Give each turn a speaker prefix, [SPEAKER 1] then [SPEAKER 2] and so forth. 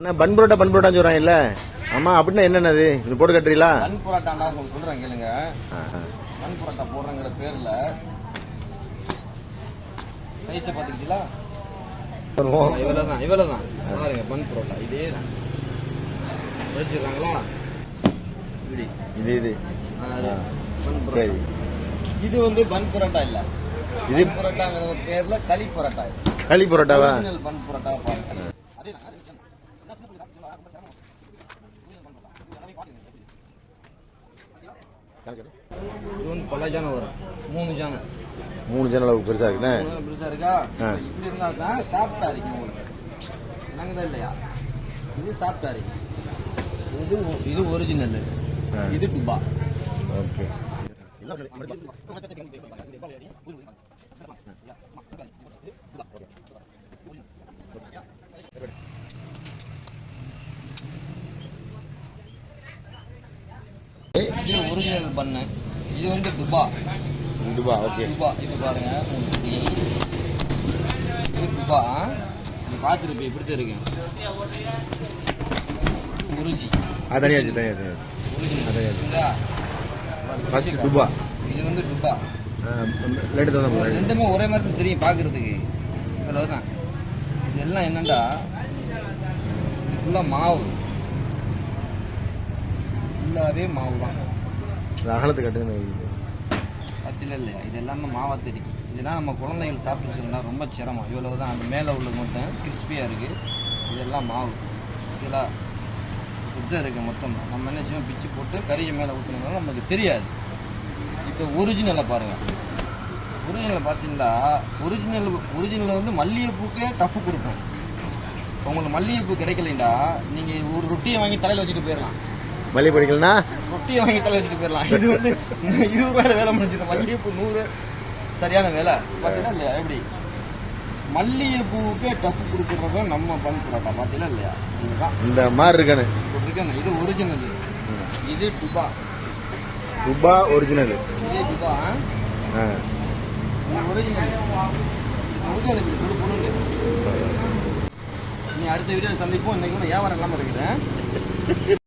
[SPEAKER 1] என்ன பன் புரோட்டா பன் புரோட்டான்னு சொல்றாங்க இல்ல ஆமா அப்படின்னா என்னென்னது? இது போட்டு கட்டுறீங்களா?
[SPEAKER 2] பன் புரோட்டாண்டா உங்களுக்கு சொல்றேன் கேளுங்க. பன் புரோட்டா போடுறங்கிற பேர்ல சைஸை பார்த்துக்கிட்டீங்களா
[SPEAKER 1] பண்ணுவோம்.
[SPEAKER 2] இவ்வளோ தான் இவ்வளோ தான் பாருங்க பன் புரோட்டா இதே தான் வச்சுருக்காங்களா? இப்படி.
[SPEAKER 1] இது இது.
[SPEAKER 2] ஆ, அது பன் புரோட்டா.
[SPEAKER 1] சரி.
[SPEAKER 2] இது வந்து பன் புரோட்டா இல்ல.
[SPEAKER 1] இது
[SPEAKER 2] பன் புரோட்டாங்கிற பேர்ல களி புரோட்டா இது.
[SPEAKER 1] களி புரோட்டாவா?
[SPEAKER 2] பன் புரோட்டா பாருங்க. அதே இது வந்து பல ஜானம் வரும். மூணு ஜானம்
[SPEAKER 1] மூணு ஜன்னல் அளவுக்கு பெருசா இருக்குண்ணே
[SPEAKER 2] பெருசா இருக்கா. இப்படி இருந்தா தான் சாப்பிட்டா இருக்கும் உங்களுக்கு. நாங்கதான் இல்லையா? இது சாப்பிட்டா இருக்கு இது இது ஒரிஜினல். இது. டுபா
[SPEAKER 1] ஓகே.
[SPEAKER 2] இது ஒரிஜினல் பண்ணு. இது வந்து
[SPEAKER 1] இதுவா ஓகே.
[SPEAKER 2] டுபா இது பாருங்க உங்களுக்கு தெரியும். இது பார்த்துருப்பேன் இப்படி தான் இருக்கு. உருஜி
[SPEAKER 1] அது தனியாச்சு அதான்.
[SPEAKER 2] இதா?
[SPEAKER 1] ஃபர்ஸ்ட் துபா.
[SPEAKER 2] இது வந்து
[SPEAKER 1] போகிறேன்
[SPEAKER 2] ரெண்டுமே ஒரே மாதிரி தெரியும் பார்க்கறதுக்கு இவ்வளவுதான் இதெல்லாம் என்னண்டா? ஃபுல்லாக மாவு. ஃபுல்லாகவே மாவு தான்
[SPEAKER 1] அகலத்து கட்டுங்க
[SPEAKER 2] பத்தில இல்லையா இது எல்லாமே மாவா தெரியும். இதெல்லாம் நம்ம குழந்தைகள் சாப்பிட்டுச்சுன்னா ரொம்ப சிரமம். இவ்வளவு தான் அந்த மேலே உள்ளது மட்டும் கிறிஸ்பியாக இருக்குது இதெல்லாம் மாவு. இதெல்லாம் இதுதான் இருக்குது மொத்தம். நம்ம என்ன செய்வோம்? பிச்சு போட்டு கறியை மேலே ஊற்றினாலும் நமக்கு தெரியாது. இப்போ ஒரிஜினலை பாருங்கள் ஒரிஜினலை பார்த்தீங்களா ஒரிஜினல் ஒரிஜினல் வந்து மல்லிகைப்பூக்கே டஃப் கொடுக்கும். இப்போ உங்களுக்கு மல்லிகைப்பூ கிடைக்கலைண்டா நீங்கள் ஒரு ரொட்டியை வாங்கி தலையில் வச்சுட்டு போயிடலாம்.
[SPEAKER 1] மல்லி படிக்கலனா
[SPEAKER 2] ரொட்டியை வாங்கி தலை வச்சுட்டு போயிடலாம். இது வந்து இருபது ரூபாயில வேலை முடிஞ்சது. மல்லிகைப்பூ நூறு. சரியான வேலை. பார்த்தீங்கன்னா இல்லையா? எப்படி? மல்லிகைப்பூவுக்கே டஃப் கொடுக்குறதும் நம்ம பன் புரோட்டா பார்த்தீங்களா இல்லையா? இதுதான்.
[SPEAKER 1] இந்த மாதிரி இருக்கானு
[SPEAKER 2] இருக்காங்க இது ஒரிஜினல் இது டுபா.
[SPEAKER 1] துபா ஒரிஜினல்
[SPEAKER 2] இது டுபா. ஒரிஜினல் நீ அடுத்த வீடியோ சந்திப்போம். இன்னைக்கு வியாபாரம் இல்லாமல் இருக்குது